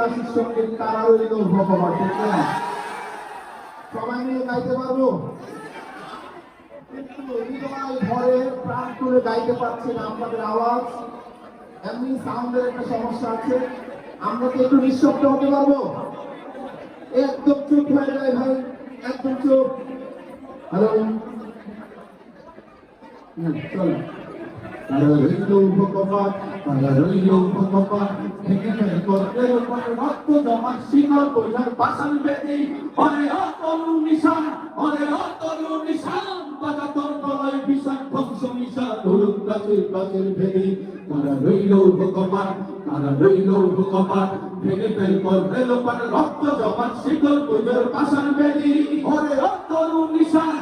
ঐতিহাসিক সংগীত তারা রইল ভগবান? সবাই মিলে গাইতে পারব? ভরে প্রাণ গাইতে পারছি না আপনাদের আওয়াজ। এমনি সাউন্ডের একটা সমস্যা আছে। আমরা কি একটু নিঃশব্দ হতে পারব? একদম চুপ হয়ে যায় ভাই একদম চুপ। হ্যালো? হুম, চলো। তারা রইল ভগবান তারা রইল ভগবান ভেঙে ফেল করতে রক্ত জমা শিকল বোঝার পাশান বেদি অরে অতরু নিশান, অরে অতরু নিশান বাজা তোর তলায় বিশাল ধ্বংস নিশান ধরুক গাছের গাছের ভেদি। তারা রইল ভগবান তারা রইল ভগবান ভেঙে ফেল করতে রক্ত জমা শিকল বোঝার পাশান বেদি অরে অতরু নিশান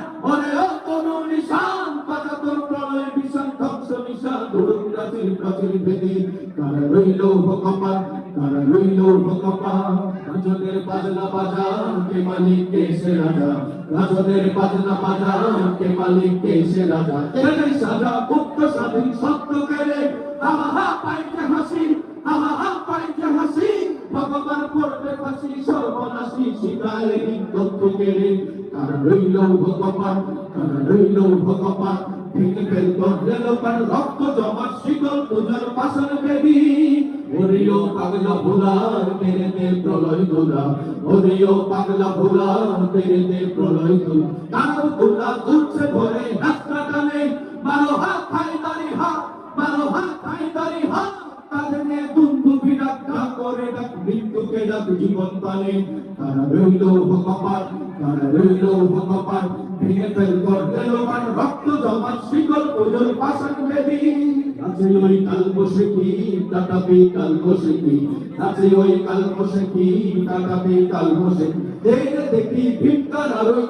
গাছের ভেদি, তারা রইল ভগবান তারা রইল ভগবান রাজনের বাজনা বাজান কে মালিক, কে সে রাজা। রাজনের বাজনা এটাই সাজা মুক্ত স্বাধীন সত্য কেড়ে আহা পাইতে হাসি আহা পাইতে হাসি। ভগবান করবে ফাঁসি, সর্বনাশী শিকায় তথ্য কেড়ে। তারা রইল ভগবান তারা রইল ভগবান ভেঙে ফেল করলেন রক্ত পাশান বেদি ওরিও পাগলা ভোলা তেরে প্রলয় দোলা, ওরিও পাগলা ভোলা তেরে প্রলয় দোলা। কার ভোলা উঠছে ভরে রাস্তা টানে বারো হাত খাই দাড়ি হাত বারো হাত খাই দাড়ি হাত। কাঁধে নিয়ে দুন্দু করে ডাক, মৃত্যুকে ডাক জীবন তালে তারা রইল ভগবান রইল ভগবান, ভেঙে ফেল কাল বসে কি দেখে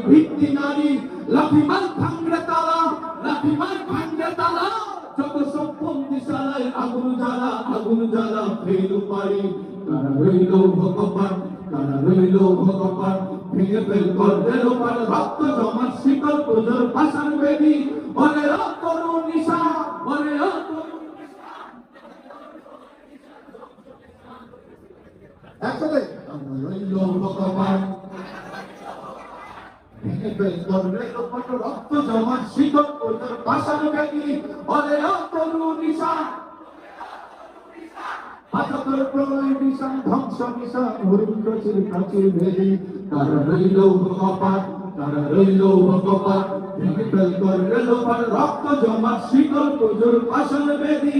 ভিত্তি নারী, লাঠি ভাঙড়ে তালা, লাঠি মার ভাঙড়ে তালা। যত সব বন্দিশালায় আগুন জ্বালা আগুন জ্বালা পারি। তারা রইল ভগবান তারা রইল ভগবান ভেঙে ফেল করলেন রক্ত জমা শিকল পুজোর পাশান বেদি। মনে তরু নিশা পাথর প্রলয় বিষম ধ্বংস বিষম হরিণ প্রচুর প্রাচীর ভেদি তারা রইল ভগবান তারা রইল ভগবান ভেঙে ফেল পার রক্ত জমা, শীতল পুজোর পাশন বেদি